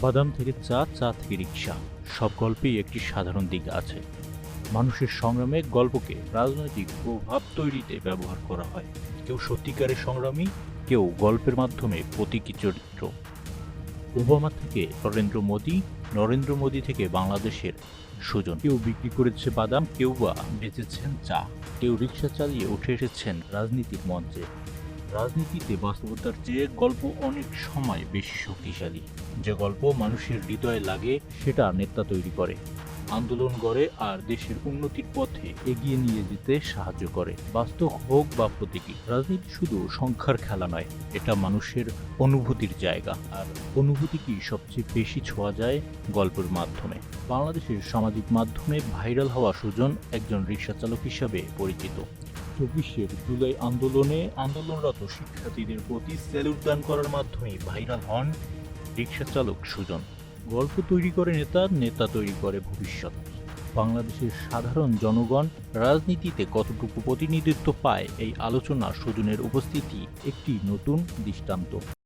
বাদাম থেকে চা চা থেকে রিক্সা। সব গল্পেই একটি সাধারণ দিক আছে। মানুষের সংগ্রামে গল্পকে রাজনৈতিক প্রভাব তৈরিতে ব্যবহার করা হয়। কেউ সত্যিকারের সংগ্রামী, কেউ গল্পের মাধ্যমে প্রতীকী চরিত্র। ওবামা থেকে নরেন্দ্র মোদী নরেন্দ্র মোদী থেকে বাংলাদেশের সুজন। কেউ বিক্রি করেছে বাদাম, কেউ বা বেচেছেন চা। কেউ রিক্সা চালিয়ে উঠে এসেছেন রাজনীতির মঞ্চে। রাজনীতিতে বাস্তবতার চেয়ে গল্প অনেক সময় বেশি শক্তিশালী। যে গল্প মানুষের হৃদয়ে লাগে, সেটা নেতা তৈরি করে, আন্দোলন গড়ে আর দেশের উন্নতির পথে এগিয়ে নিয়ে যেতে সাহায্য করে। বাস্তব হোক বা প্রতীকী, রাজনীতি শুধু সংখ্যার খেলা নয়, এটা মানুষের অনুভূতির জায়গা। আর অনুভূতি কি সবচেয়ে বেশি ছোঁয়া যায়? গল্পের মাধ্যমে। বাংলাদেশের সামাজিক মাধ্যমে ভাইরাল হওয়া সুজন একজন রিক্সা চালক হিসাবে পরিচিত। চব্বিশের জুলাই আন্দোলনে আন্দোলনরত শিক্ষার্থীদের প্রতি স্যালুট দান করার মাধ্যমে ভাইরাল হন রিক্সা চালক সুজন। গল্প তৈরি করে নেতা নেতা তৈরি করে ভবিষ্যৎ। বাংলাদেশের সাধারণ জনগণ রাজনীতিতে কতটুকু প্রতিনিধিত্ব পায় এই আলোচনা সুজনের উপস্থিতি একটি নতুন দৃষ্টান্ত।